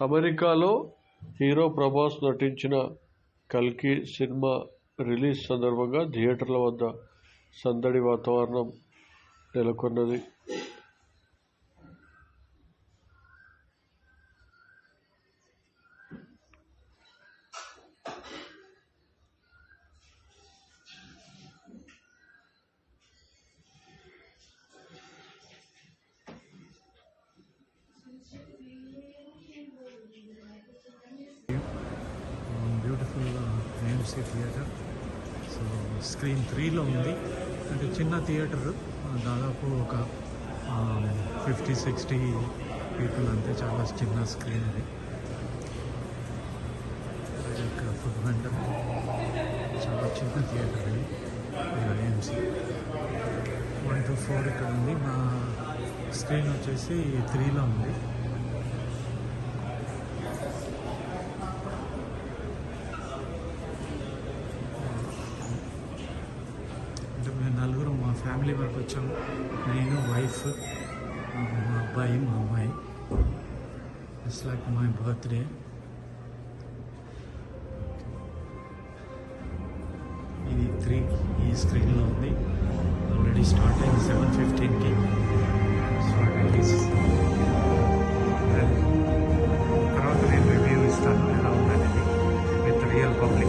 అమెరికాలో హీరో ప్రభాస్ నటించిన కల్కి సినిమా రిలీజ్ సందర్భంగా థియేటర్ల వద్ద సందడి వాతావరణం నెలకొన్నది. MMC theatre. సో స్క్రీన్ త్రీలో ఉంది. అంటే చిన్న థియేటర్. దాదాపు ఒక ఫిఫ్టీ సిక్స్టీ పీపుల్ అంతే. చాలా చిన్న స్క్రీన్ అది. ఇక్కడ ఫుడ్ వెంటర్ చాలా చిన్న థియేటర్ ఇది ఏఎంసీ వన్ టు ఫోర్ ఇక్కడ ఉంది. మా స్క్రీన్ వచ్చేసి త్రీలో ఉంది అంటే మేము నలుగురు మా ఫ్యామిలీ వరకు వచ్చాము నేను వైఫ్ మా అబ్బాయి మా అమ్మాయి. ఇట్స్ లైక్ మై బర్త్డే ఇది త్రీ ఈ స్క్రీన్లో ఉంది. ఆల్రెడీ స్టార్ట్ అయింది సెవెన్ ఫిఫ్టీన్